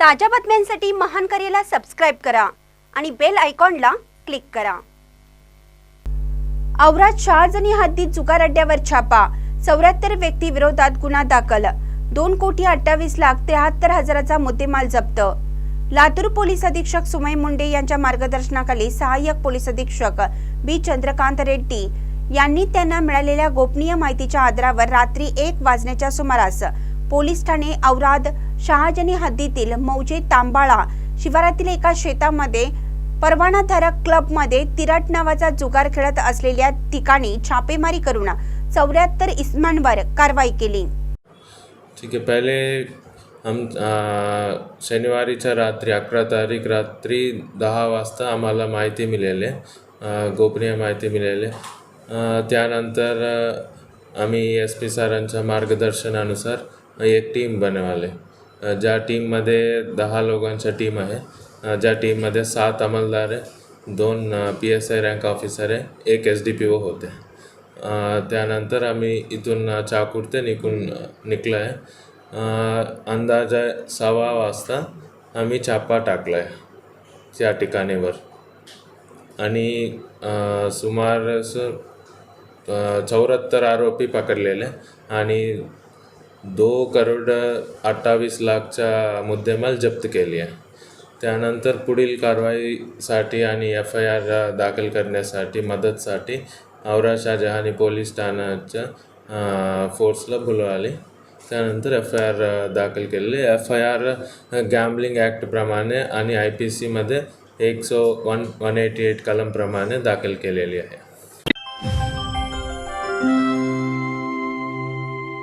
ताज्या बातम्यांसाठी महान करेला सबस्क्राईब करा आणि बेल आयकॉनला क्लिक करा. औरात शहाजनी हद्दीत जुगार अड्ड्यावर छापा. चौऱ्याहत्तर व्यक्ती विरोधात गुन्हा दाखल. दोन कोटी अठ्ठावीस लाख त्र्याहत्तर हजाराचा मुद्देमाल जप्त. लातूर पोलीस अधीक्षक सुमय मुंडे यांच्या मार्गदर्शनाखाली सहाय्यक पोलीस अधीक्षक बी. चंद्रकांत रेड्डी यांनी त्यांना मिळालेल्या गोपनीय माहितीच्या आधारावर रात्री एक वाजण्याच्या सुमारास पोलीस ठाणे औराद शहाजनी हद्दीतील मौजे तांबाळा शिवारातील एका शेतामध्ये परवानाधारक क्लबमध्ये तिराट नावाचा जुगार खेळत असलेल्या ठिकाणी छापेमारी करून चौऱ्याहत्तर इस्मांवर कारवाई केली. ठीक आहे पहिले हम शनिवारीच्या रात्री अकरा तारीख रात्री दहा वाजता आम्हाला माहिती मिळाली गोपनीय माहिती मिळाली. त्यानंतर आम्ही एस पी सरांच्या मार्गदर्शनानुसार एक टीम बनवाले. ज्या टीममध्ये दहा लोकांच्या टीम आहे ज्या टीममध्ये सात अंमलदार आहे दोन P S I rank officer आहे एक एस डी पी ओ होते. त्यानंतर आम्ही इथून चाकूर ते निघून निघलं आहे अंदाजे सहा वाजता आम्ही छापा टाकला आहे त्या ठिकाणीवर. आणि सुमार चौऱ्याहत्तर आरोपी पकडलेले आणि दो करोड अठ्ठावीस लाखच्या मुद्देमाल जप्त केली आहे. त्यानंतर पुढील कारवाईसाठी आणि एफ आय आर दाखल करण्यासाठी मदतसाठी औरा शहाजहानी पोलीस ठाण्याच्या फोर्सला बोलवले. त्यानंतर एफ आय आर दाखल केलेली एफ आय आर गॅम्बलिंग ॲक्टप्रमाणे आणि आय पी सीमध्ये एक सो वन वन एटी एट कलमप्रमाणे दाखल केलेली आहे.